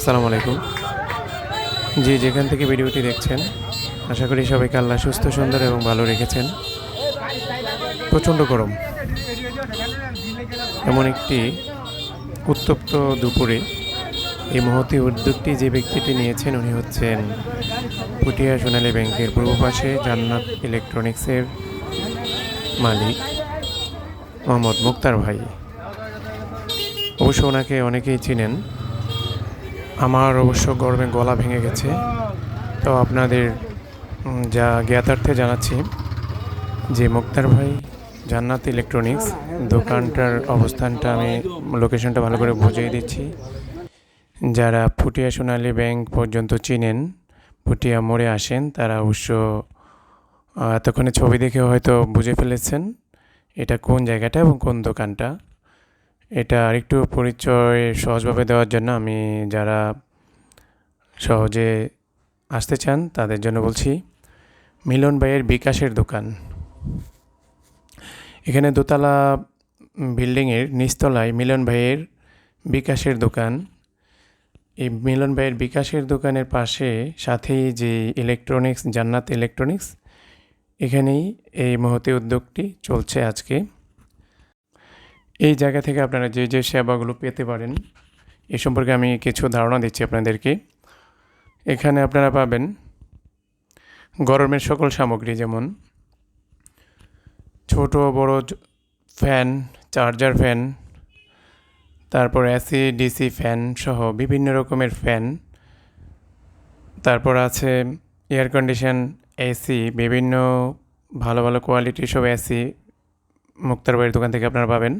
আসসালামু আলাইকুম। জি, যেখান থেকে ভিডিওটি দেখছেন, আশা করি সবাইকে আল্লাহ সুস্থ, সুন্দর এবং ভালো রেখেছেন। প্রচণ্ড গরম। এমন একটি উত্তপ্ত দুপুরে এই মহতি উদ্যোগটি যে ব্যক্তিটি নিয়েছেন, উনি হচ্ছেন পুটিয়া সোনালী ব্যাংকের পূর্ব পাশে জান্নাত ইলেকট্রনিক্সের মালিক মোহাম্মদ মুক্তার ভাই। অবশ্য ওনাকে অনেকেই চিনেন আমার অবশ্য গরমে গলা ভেঙে গেছে। তো আপনাদের যা জ্ঞাতার্থে জানাচ্ছি যে মুক্তার ভাই জান্নাত ইলেকট্রনিক্স দোকানটার অবস্থানটা আমি লোকেশনটা ভালো করে বুঝিয়ে দিচ্ছি। যারা ফুটিয়া সোনালী ব্যাংক পর্যন্ত চিনেন, ফুটিয়া মোড়ে আসেন, তারা অবশ্য এতক্ষণে ছবি দেখে হয়তো বুঝে ফেলেছেন এটা কোন জায়গাটা এবং কোন দোকানটা। এটা আরেকটু পরিচয় সহজভাবে দেওয়ার জন্য আমি যারা সহজে আসতে চান, তাদের জন্য বলছি, মিলন ভাইয়ের বিকাশের দোকান। এখানে দোতলা বিল্ডিংয়ের নিচতলায় মিলন ভাইয়ের বিকাশের দোকান। এই মিলন ভাইয়ের বিকাশের দোকানের পাশে সাথেই যে ইলেকট্রনিক্স জান্নাত ইলেকট্রনিক্স এখানেই এই মহতি উদ্যোগটি চলছে আজকে। এই জায়গা থেকে আপনারা যে যে সেবাগুলো পেতে পারেন, এ সম্পর্কে আমি কিছু ধারণা দিচ্ছি আপনাদেরকে। এখানে আপনারা পাবেন গরমের সকল সামগ্রী, যেমন ছোট, বড় ফ্যান, চার্জার ফ্যান, তারপর এসি, ডিসি ফ্যান সহ বিভিন্ন রকমের ফ্যান। তারপর আছে এয়ার কন্ডিশন, এসি, বিভিন্ন ভালো ভালো কোয়ালিটির সব এসি মুক্তার বাড়ির দোকান থেকে আপনারা পাবেন।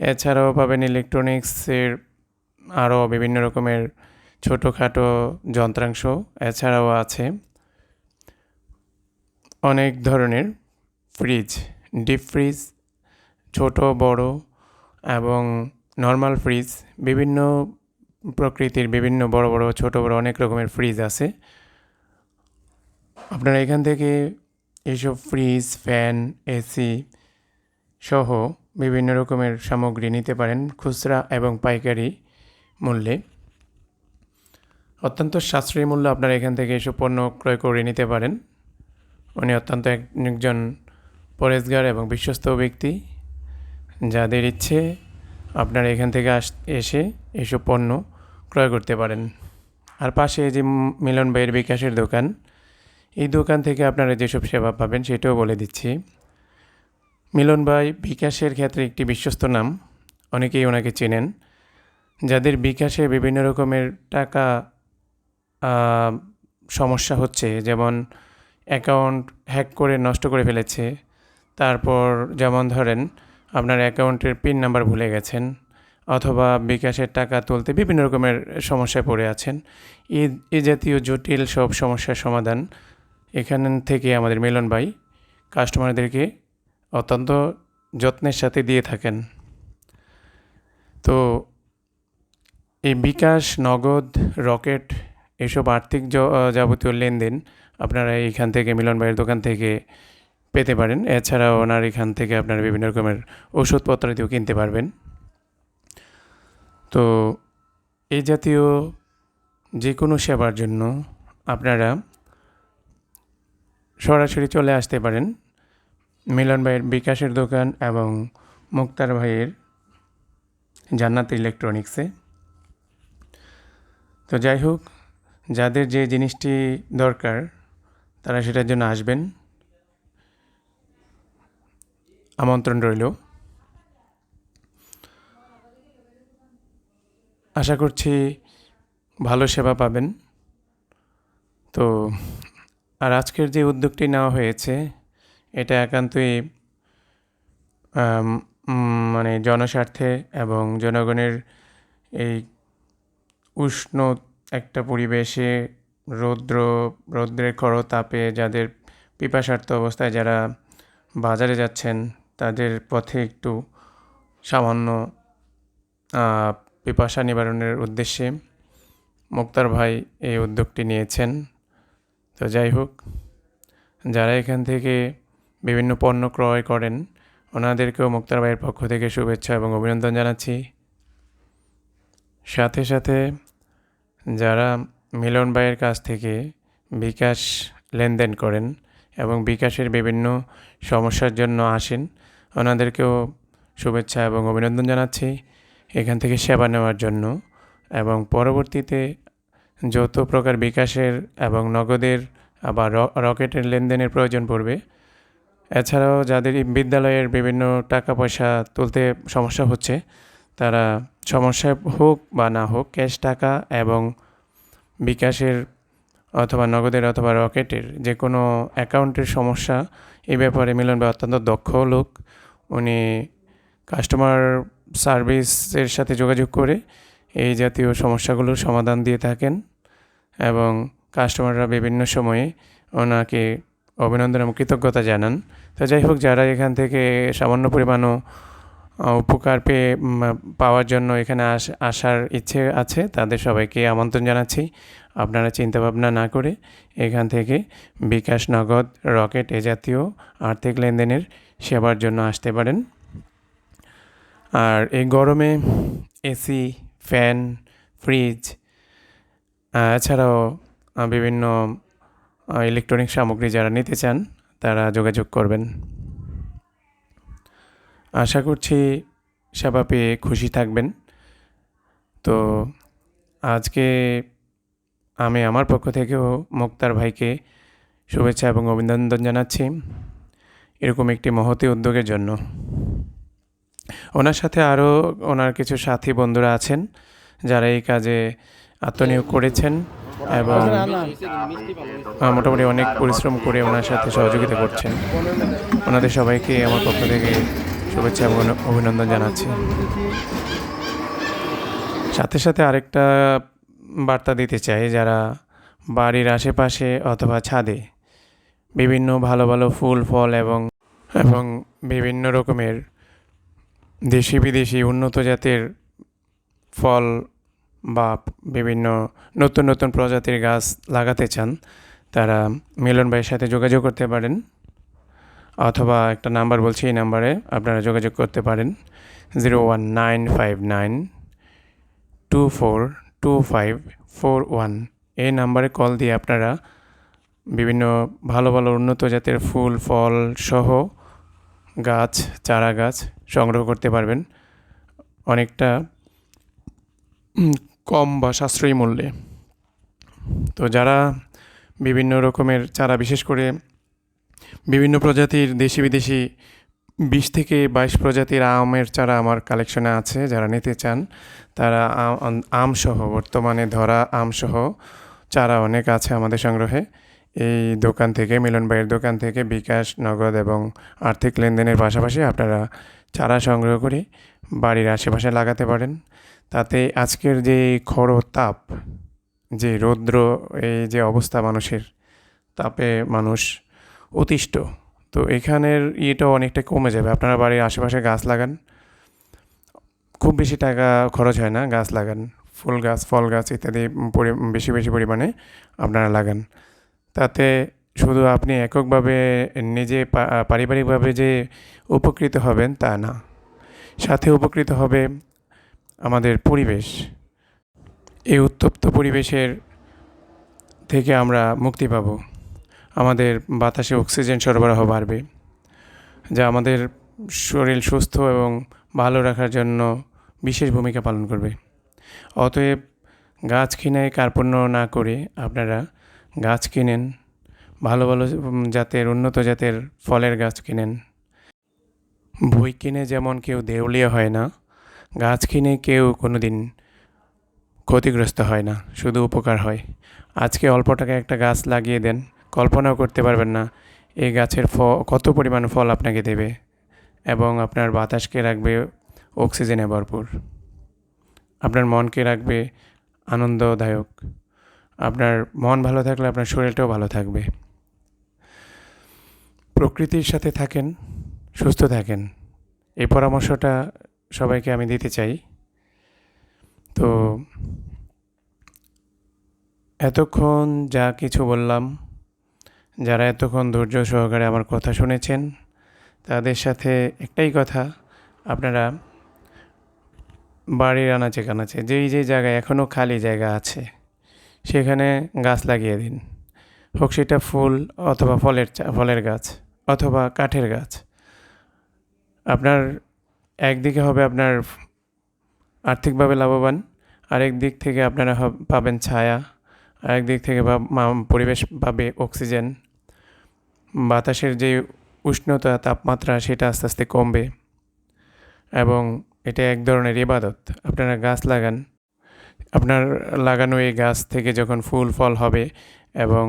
এছাড়াও পাবেন ইলেকট্রনিক্সের আরও বিভিন্ন রকমের ছোটোখাটো যন্ত্রাংশ এছাড়াও আছে। অনেক ধরনের ফ্রিজ ডিপ ফ্রিজ ছোট, বড় এবং নর্মাল ফ্রিজ বিভিন্ন প্রকৃতির বিভিন্ন বড় বড়, ছোট, বড় অনেক রকমের ফ্রিজ আছে। আপনারা এখান থেকে এইসব ফ্রিজ ফ্যান এসি সহ বিভিন্ন রকমের সামগ্রী নিতে পারেন খুচরা এবং পাইকারি মূল্যে। অত্যন্ত সাশ্রয়ী মূল্য আপনারা এখান থেকে এসব পণ্য ক্রয় করে নিতে পারেন। উনি অত্যন্ত একজন পরেশগার এবং বিশ্বস্ত ব্যক্তি। যাদের ইচ্ছে আপনারা এখান থেকে আস, এসে এসব পণ্য ক্রয় করতে পারেন। আর পাশে যে মিলন ভাইয়ের বিকাশের দোকান, এই দোকান থেকে আপনারা যেসব সেবা পাবেন সেটাও বলে দিচ্ছি। মিলন ভাই বিকাশের ক্ষেত্রে একটি বিশ্বস্ত নাম, অনেকেই ওনাকে চেনেন, যাদের বিকাশে বিভিন্ন রকমের টাকা সমস্যা হচ্ছে, যেমন অ্যাকাউন্ট হ্যাক করে নষ্ট করে ফেলেছে, তারপর যেমন ধরেন আপনার অ্যাকাউন্টের পিন নাম্বার ভুলে গেছেন, অথবা বিকাশের টাকা তুলতে বিভিন্ন রকমের সমস্যায় পড়ে আছেন এই জাতীয় জটিল সব সমস্যার সমাধান এখান থেকে আমাদের মিলন ভাই কাস্টমারদেরকে অত্যন্ত যত্নের সাথে দিয়ে থাকেন। তো এই বিকাশ, নগদ, রকেট এসব আর্থিক যাবতীয় লেনদেন আপনারা এইখান থেকে মিলন ভাইয়ের দোকান থেকে পেতে পারেন। এছাড়াও ওনার এখান থেকে আপনারা বিভিন্ন রকমের ওষুধপত্রাদিও কিনতে পারবেন। তো এই জাতীয় যে কোনো সেবার জন্য আপনারা সরাসরি চলে আসতে পারেন। মিলন ভাইয়ের বিকাশের দোকান এবং মুক্তার ভাইয়ের জান্নাত ইলেকট্রনিক্সে তো যাই হোক, যাদের যে জিনিসটি দরকার, তারা সেটার জন্য আসবেন। আমন্ত্রণ রইল। আশা করছি ভালো সেবা পাবেন। তো, আর আজকের যে উদ্যোগটি নেওয়া হয়েছে এটা একান্তই মানে জনস্বার্থে এবং জনগণের এই উষ্ণ একটা পরিবেশে রৌদ্র, রৌদ্রের খড় তাপে যাদের পিপাসার্থ অবস্থায় যারা বাজারে যাচ্ছেন, তাদের পথে একটু সামান্য পিপাসা নিবারণের উদ্দেশ্যে মুক্তার ভাই এই উদ্যোগটি নিয়েছেন। তো যাই হোক, যারা এখান থেকে বিভিন্ন পণ্য ক্রয় করেন। ওনাদেরকেও মুক্তার ভাইয়ের পক্ষ থেকে শুভেচ্ছা এবং অভিনন্দন জানাচ্ছি। সাথে সাথে যারা মিলন ভাইয়ের কাছ থেকে বিকাশ লেনদেন করেন এবং বিকাশের বিভিন্ন সমস্যার জন্য আসেন, ওনাদেরকেও শুভেচ্ছা এবং অভিনন্দন জানাচ্ছি এখান থেকে সেবা নেওয়ার জন্য। এবং পরবর্তীতে যত প্রকার বিকাশের এবং নগদের আবার রকেটের লেনদেনের প্রয়োজন পড়বে। এছাড়াও যাদের বিদ্যালয়ের বিভিন্ন টাকা পয়সা তুলতে সমস্যা হচ্ছে, তারা সমস্যা হোক বা না হোক, ক্যাশ টাকা এবং বিকাশের অথবা নগদের অথবা রকেটের যে কোনো অ্যাকাউন্টের সমস্যা এই ব্যাপারে মিলন বা অত্যন্ত দক্ষ লোক। উনি কাস্টমার সার্ভিসের সাথে যোগাযোগ করে এই জাতীয় সমস্যাগুলোর সমাধান দিয়ে থাকেন এবং কাস্টমাররা বিভিন্ন সময়ে ওনাকে অভিনন্দন এবং কৃতজ্ঞতা জানান। তো যাই হোক, যারা এখান থেকে সামান্য পরিমাণও উপকার পেয়ে পাওয়ার জন্য এখানে আস, আসার ইচ্ছে আছে, তাদের সবাইকে আমন্ত্রণ জানাচ্ছি। আপনারা চিন্তাভাবনা না করে এখান থেকে বিকাশ নগদ, রকেট এ জাতীয় আর্থিক লেনদেনের সেবার জন্য আসতে পারেন। আর এই গরমে এসি, ফ্যান, ফ্রিজ এছাড়াও বিভিন্ন ইলেকট্রনিক সামগ্রী যারা নিতে চান, তারা যোগাযোগ করবেন। আশা করছি সেবা পেয়ে খুশি থাকবেন। তো আজকে আমি আমার পক্ষ থেকেও মুক্তার ভাইকে শুভেচ্ছা এবং অভিনন্দন জানাচ্ছি এরকম একটি মহতি উদ্যোগের জন্য। ওনার সাথে আরও ওনার কিছু সাথী বন্ধুরা আছেন, যারা এই কাজে আত্মনিয়োগ করেছেন। এবং মোটামুটি অনেক পরিশ্রম করে ওনার সাথে সহযোগিতা করছেন। ওনাদের সবাইকে আমার পক্ষ থেকে শুভেচ্ছা এবং অভিনন্দন জানাচ্ছি। সাথে সাথে আরেকটা বার্তা দিতে চাই, যারা বাড়ির আশেপাশে অথবা ছাদে বিভিন্ন ভালো ভালো ফুল, ফল এবং এবং বিভিন্ন রকমের দেশি বিদেশি উন্নত জাতের ফল বা বিভিন্ন নতুন নতুন প্রজাতির গাছ লাগাতে চান, তারা মিলন ভাইয়ের সাথে যোগাযোগ করতে পারেন। অথবা একটা নাম্বার বলছি এই নাম্বারে, আপনারা যোগাযোগ করতে পারেন। Zero one nine five nine two four two five four one. এই নাম্বারে কল দিয়ে আপনারা বিভিন্ন ভালো ভালো উন্নত জাতের ফুল, ফল সহ গাছ, চারা গাছ সংগ্রহ করতে পারবেন। অনেকটা কম বা সাশ্রয়ী মূল্যে। তো যারা বিভিন্ন রকমের চারা, বিশেষ করে বিভিন্ন প্রজাতির দেশি বিদেশি বিশ থেকে বাইশ প্রজাতির আমের চারা আমার কালেকশনে আছে, যারা নিতে চান, তারা আমসহ, বর্তমানে ধরা আমসহ চারা অনেক আছে আমাদের সংগ্রহে। এই দোকান থেকে, মিলন ভাইয়ের দোকান থেকে বিকাশ, নগদ এবং আর্থিক লেনদেনের পাশাপাশি আপনারা চারা সংগ্রহ করে বাড়ির আশেপাশে লাগাতে পারেন। তাতে আজকের যে খড় তাপ যে রৌদ্র এই যে অবস্থা মানুষের, তাপে মানুষ অতিষ্ঠ। তো এখানের ইয়েটাও অনেকটা কমে যাবে। আপনারা বাড়ির আশেপাশে গাছ লাগান। খুব বেশি টাকা খরচ হয় না, গাছ লাগান। ফুল গাছ, ফল গাছ ইত্যাদি বেশি বেশি পরিমাণে আপনারা লাগান। তাতে শুধু আপনি এককভাবে নিজে পারিবারিকভাবে যে উপকৃত হবেন তা না। সাথে উপকৃত হবে আমাদের পরিবেশ। এই উত্তপ্ত পরিবেশের থেকে আমরা মুক্তি পাব। আমাদের বাতাসে অক্সিজেন সরবরাহ বাড়বে, যা আমাদের শরীর সুস্থ এবং ভালো রাখার জন্য বিশেষ ভূমিকা পালন করবে। অতএব গাছ কিনে কার্পণ্য না করে আপনারা গাছ কিনেন, ভালো ভালো জাতের, উন্নত জাতের ফলের গাছ কিনেন। বই কিনে যেমন কেউ দেউলিয়া হয় না গাছ কিনে কেউ কোনো দিন ক্ষতিগ্রস্ত হয় না, শুধু উপকার হয়। আজকে অল্প টাকায় একটা গাছ লাগিয়ে দেন, কল্পনাও করতে পারবেন না এই গাছের ফ, কত পরিমাণ ফল আপনাকে দেবে এবং আপনার বাতাসকে রাখবে অক্সিজেনে ভরপুর। আপনার মনকে রাখবে আনন্দদায়ক। আপনার মন ভালো থাকলে আপনার শরীরটাও ভালো থাকবে। প্রকৃতির সাথে থাকেন, সুস্থ থাকেন। এই পরামর্শটা সবাইকে আমি দিতে চাই। তো এতক্ষণ যা কিছু বললাম, যারা এতক্ষণ ধৈর্য সহকারে আমার কথা শুনেছেন, তাদের সাথে একটাই কথা, আপনারা বাড়ির আনাচে কানাচে, যেই যে জায়গায় এখনও খালি জায়গা আছে, সেখানে গাছ লাগিয়ে দিন। হোক সেটা ফুল অথবা ফলের ফলের গাছ অথবা কাঠের গাছ। আপনার একদিকে হবে আপনার আর্থিকভাবে লাভবান, আরেক দিক থেকে আপনারা পাবেন ছায়া, আরেক দিক থেকে পরিবেশ পাবে অক্সিজেন। বাতাসের যে উষ্ণতা, তাপমাত্রা, সেটা আস্তে আস্তে কমবে এবং এটা এক ধরনের ইবাদত। আপনারা গাছ লাগান। আপনার লাগানো এই গাছ থেকে যখন ফুল, ফল হবে এবং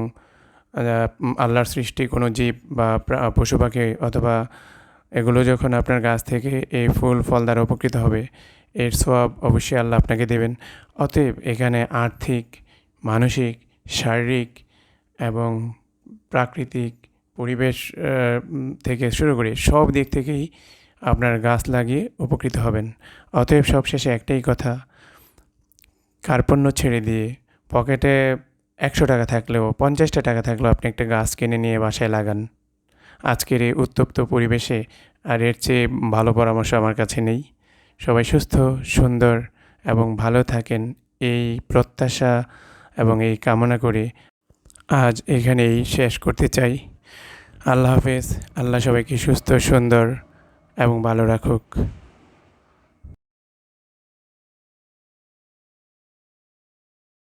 আল্লাহর সৃষ্টি কোনো জীব বা পশু পাখি অথবা এগুলো যখন আপনার গাছ থেকে এই ফুল ফল দ্বারা উপকৃত হবে, এর সব অবশ্যই আল্লাহ আপনাকে দেবেন। অতএব এখানে আর্থিক, মানসিক, শারীরিক এবং প্রাকৃতিক পরিবেশ থেকে শুরু করে সব দিক থেকেই আপনার গাছ লাগিয়ে উপকৃত হবেন। অতএব সবশেষে একটাই কথা, কার্পণ্য ছেড়ে দিয়ে পকেটে একশো টাকা থাকলেও, পঞ্চাশটা টাকা থাকলেও আপনি একটা গাছ কিনে নিয়ে বাসায় লাগান। আজকের এই উত্তপ্ত পরিবেশে আর এর চেয়ে ভালো পরামর্শ আমার কাছে নেই। সবাই সুস্থ, সুন্দর এবং ভালো থাকেন এই প্রত্যাশা এবং এই কামনা করে আজ এখানেই শেষ করতে চাই। আল্লাহ হাফেজ। আল্লাহ সবাইকে সুস্থ, সুন্দর এবং ভালো রাখুক।